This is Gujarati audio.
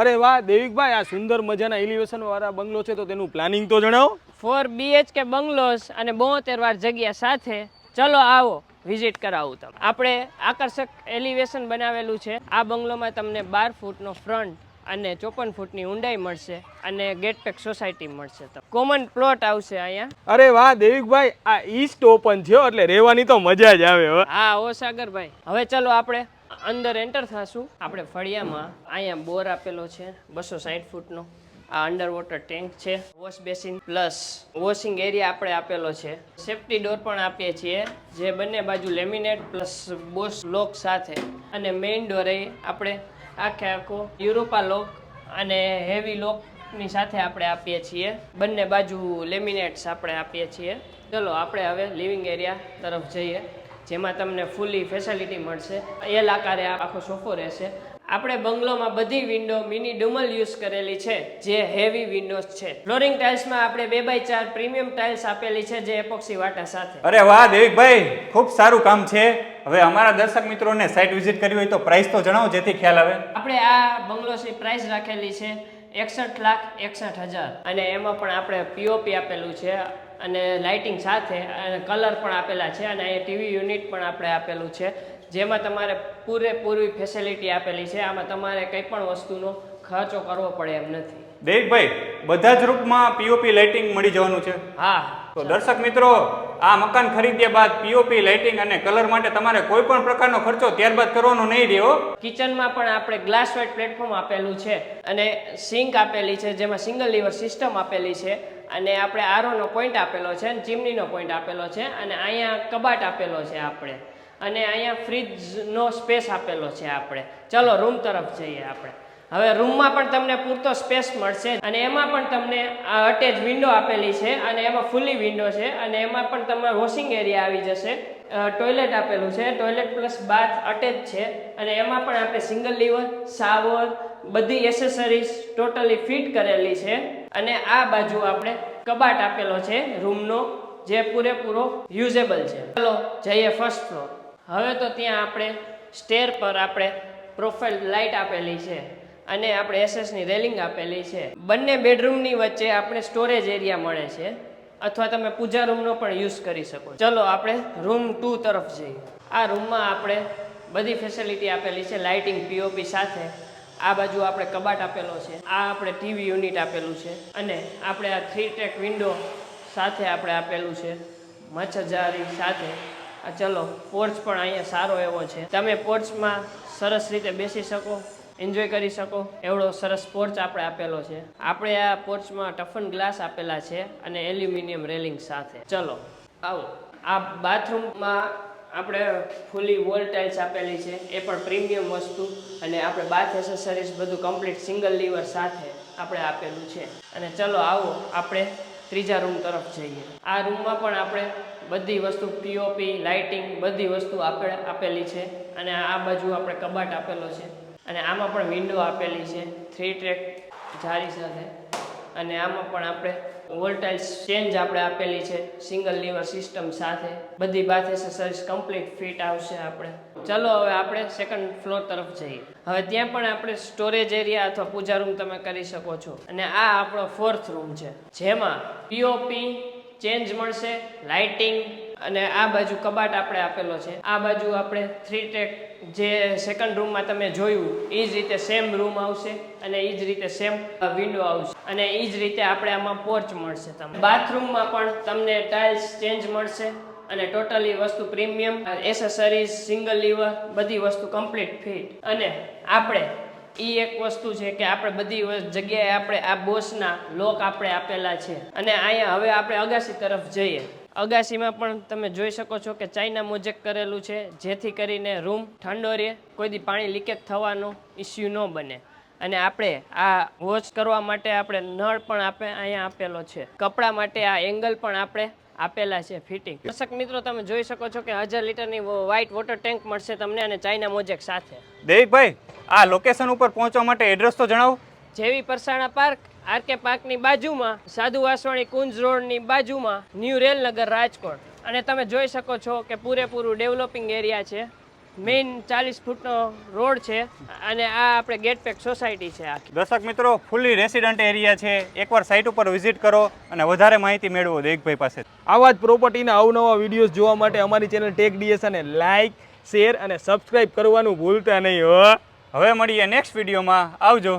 અરે વાહ દેવિકભાઈ આ સુંદર મજાના એલિવેશન વાળા બંગલો છે તો તેનું પ્લાનિંગ તો જણાવો. ફોર બીએચકે બંગલોસ અને બોતેર વાર જગ્યા સાથે ચલો આવો વિઝિટ કરાવું તમે આપણે આકર્ષક એલિવેશન બનાવેલું છે. આ બંગલોમાં તમને બાર ફૂટનો ફ્રન્ટ અને ચોપન ફૂટની ઊંડાઈ મળશે અને ગેટ પેક સોસાયટી મળશે કોમન પ્લોટ આવશે અહીંયા. અરે વાહ દેવિકભાઈ આ ઈસ્ટ ઓપન થયો એટલે રહેવાની તો મજા જ આવે હો. હા ઓ સાગરભાઈ. હવે ચલો આપણે અંદર એન્ટર થશું. આપણે ફળિયામાં અહીંયા બોર આપેલો છે, બસો સાઠ ફૂટનો. આ અંડર વોટર ટેન્ક છે. Wash basin plus washing area આપણે આપેલો છે. સેફ્ટી ડોર પણ આપીએ છીએ, જે બંને બાજુ લેમિનેટ પ્લસ બોસ લોક સાથે. અને મેઇન ડોરે આપણે આખે આખો યુરોપા લોક અને હેવી લોકની સાથે આપણે આપીએ છીએ. બંને બાજુ લેમિનેટ્સ આપણે આપીએ છીએ. ચલો, આપણે હવે લિવિંગ એરિયા તરફ જઈએ. જેમાં તમને ફૂલી ફેસિલિટી મળશે. એલ આકારે આખો સોફો રહેશે. આપણે બંગલોમાં બધી વિન્ડો મિની ડુમલ યુઝ કરેલી છે જે હેવી વિન્ડોઝ છે. ફ્લોરિંગ ટાઇલ્સમાં આપણે બે બાય ચાર પ્રીમિયમ ટાઇલ્સ આપેલી છે જે એપોક્સી વાટા સાથે. અરે વાહ દેવિકભાઈ ખૂબ સારું કામ છે. હવે અમારા દર્શક મિત્રોને સાઇટ વિઝિટ કરવી હોય તો પ્રાઇસ તો જણાવો જેથી ખ્યાલ આવે. આપણે આ બંગલોની પ્રાઇસ રાખેલી છે. એકસઠ લાખ એકસઠ હજાર. અને એમાં પણ આપણે પીઓપી આપેલું છે અને લાઇટિંગ સાથે અને કલર પણ આપેલા છે અને અહીંયા ટીવી યુનિટ પણ આપણે આપેલું છે. જેમાં તમારે પૂરેપૂરી ફેસિલિટી આપેલી છે. આમાં તમારે કંઈ પણ વસ્તુનો ખર્ચો કરવો પડે એમ નથી. દેખભાઈ બધા જ રૂપમાં પીઓપી લાઇટિંગ મળી જવાનું છે. હા. તો દર્શક મિત્રો આ મકાન ખરીદ્યા બાદ પીઓપી લાઇટિંગ અને કલર માટે તમારે કોઈ પણ પ્રકારનો ખર્ચો ત્યારબાદ કરવાનો નહીં રહ્યો. કિચનમાં પણ આપણે ગ્લાસ વાઇટ પ્લેટફોર્મ આપેલું છે અને સિંક આપેલી છે, જેમાં સિંગલ લીવર સિસ્ટમ આપેલી છે અને આપણે આરોનો પોઈન્ટ આપેલો છે અને ચીમનીનો પોઈન્ટ આપેલો છે અને અહીંયા કબાટ આપેલો છે આપણે. અને અહીંયા ફ્રીજનો સ્પેસ આપેલો છે આપણે. ચલો રૂમ તરફ જઈએ આપણે. હવે રૂમમાં પણ તમને પૂરતો સ્પેસ મળશે અને એમાં પણ તમને આ અટેચ વિન્ડો આપેલી છે અને એમાં ફૂલી વિન્ડો છે અને એમાં પણ તમારે વોશિંગ એરિયા આવી જશે. ટોયલેટ આપેલું છે. ટોયલેટ પ્લસ બાથ અટેચ છે અને એમાં પણ આપણે સિંગલ લીવર શાવર બધી એસેસરીઝ ટોટલી ફિટ કરેલી છે. અને આ બાજુ આપણે કબાટ આપેલો છે રૂમનો, જે પૂરેપૂરો યુઝેબલ છે. ચલો જઈએ ફર્સ્ટ ફ્લોર. હવે તો ત્યાં આપણે સ્ટેર પર આપણે પ્રોફાઇલ લાઇટ આપેલી છે. અને આપણે એસએસની રેલિંગ આપેલી છે. બંને બેડરૂમની વચ્ચે આપણે સ્ટોરેજ એરિયા મળે છે. અથવા તમે પૂજા રૂમનો પણ યુઝ કરી શકો. ચલો આપણે રૂમ ટુ તરફ જઈએ. આ રૂમમાં આપણે બધી ફેસિલિટી આપેલી છે લાઇટિંગ પીઓપી સાથે. આ બાજુ આપણે કબાટ આપેલો છે. આ આપણે ટીવી યુનિટ આપેલું છે. અને આપણે આ થ્રી ટેક વિન્ડો સાથે આપણે આપેલું છે. મચ્છજારી સાથે. આ ચલો પોર્ચ પણ અહીંયા સારો એવો છે. તમે પોર્ચમાં સરસ રીતે બેસી શકો. એન્જોય કરી શકો. એવડો સરસ પોર્ચ આપણે આપેલો છે. આપણે આ પોર્ચમાં ટફન ગ્લાસ આપેલા છે અને એલ્યુમિનિયમ રેલિંગ સાથે. ચલો, આવો. આ બાથરૂમમાં આપણે ફૂલી વોલ ટાઇલ્સ આપેલી છે. એ પણ પ્રીમિયમ વસ્તુ અને આપણે બાથ એસેસરીઝ બધું કમ્પ્લીટ સિંગલ લીવર સાથે આપણે આપેલું છે. અને ચલો, આવો. આપણે ત્રીજા રૂમ તરફ જઈએ. આ રૂમમાં પણ આપણે બધી વસ્તુ પીઓપી લાઇટિંગ બધી વસ્તુ આપે, આપેલી છે. અને આ બાજુ આપણે કબાટ આપેલો છે. અને આમાં પણ વિન્ડો આપેલી છે થ્રી ટ્રેક જારી સાથે. અને આમાં પણ આપણે વોલ્ટાઇલ ચેન્જ આપણે આપેલી છે સિંગલ લીવર સિસ્ટમ સાથે. બધી બાથ એસેસરીઝ કમ્પ્લીટ ફિટ આવશે આપણે. ચલો હવે આપણે સેકન્ડ ફ્લોર તરફ જઈએ. હવે ત્યાં પણ આપણે સ્ટોરેજ એરિયા અથવા પૂજા રૂમ તમે કરી શકો છો. અને આ આપણો ફોર્થ રૂમ છે. જેમાં પીઓપી ચેન્જ મળશે લાઇટિંગ અને આ બાજુ કબાટ આપણે આપેલો છે. આ બાજુ આપણે થ્રી ટેક જે સેકન્ડ રૂમમાં તમે જોયું એ જ રીતે સેમ રૂમ આવશે અને એ જ રીતે સેમ વિન્ડો આવશે. અને એ જ રીતે આપણે આમાં પોર્ચ મળશે તમને. બાથરૂમમાં પણ તમને ટાઇલ્સ ચેન્જ મળશે અને ટોટલી વસ્તુ પ્રીમિયમ એસેસરીઝ સિંગલ લીવર બધી વસ્તુ કમ્પ્લીટ ફિટ અને આપણે એ એક વસ્તુ છે કે આપણે બધી જગ્યાએ આપણે આ બોસના લોક આપણે આપેલા છે. અને અહીંયા હવે આપણે અગાસી તરફ જઈએ. અગાસીમાં પણ તમે જોઈ શકો છો કે ચાઇના મોજેક કરેલું છે, જેથી કરીને રૂમ ઠંડો રહે, કોઈ દી પાણી લીકેજ થવાનો ઇસ્યુ ન બને. અને આપણે આ વોશ કરવા માટે આપણે નળ પણ આપણે અહીંયા આપેલો છે. કપડાં માટે આ એંગલ પણ આપણે આપેલા છે ફિટિંગ. દર્શક મિત્રો, તમે જોઈ શકો છો કે હજાર લીટરની વ્હાઇટ વોટર ટેન્ક મળશે તમને અને ચાઇના મોજેક સાથે. દેવિકભાઈ, આ લોકેશન ઉપર પહોંચવા માટે એડ્રેસ તો જણાવો. જેવી પરસાણા પાર્ક આરકે પાર્કની બાજુમાં સાધુ વાસવાણી કુંજ રોડની બાજુમાં ન્યૂ રેલનગર રાજકોટ. અને તમે જોઈ શકો છો કે પૂરેપૂરું ડેવલપિંગ એરિયા છે. મેઇન ચાલીસ ફૂટનો રોડ છે અને આ આપણે ગેટ પેક સોસાયટી છે આખી. દર્શક મિત્રો ફૂલ્લી રેસિડન્ટ એરિયા છે. એકવાર સાઇટ ઉપર વિઝિટ કરો અને વધારે માહિતી મેળવો દેગભાઈ પાસે. આવા જ પ્રોપર્ટીના અવનવા વિડીયોઝ જોવા માટે અમારી ચેનલ ટેક ડીએસ અને લાઇક શેર અને સબસ્ક્રાઇબ કરવાનું ભૂલતા નહીં હો. હવે મળીએ નેક્સ્ટ વિડીયોમાં આવજો.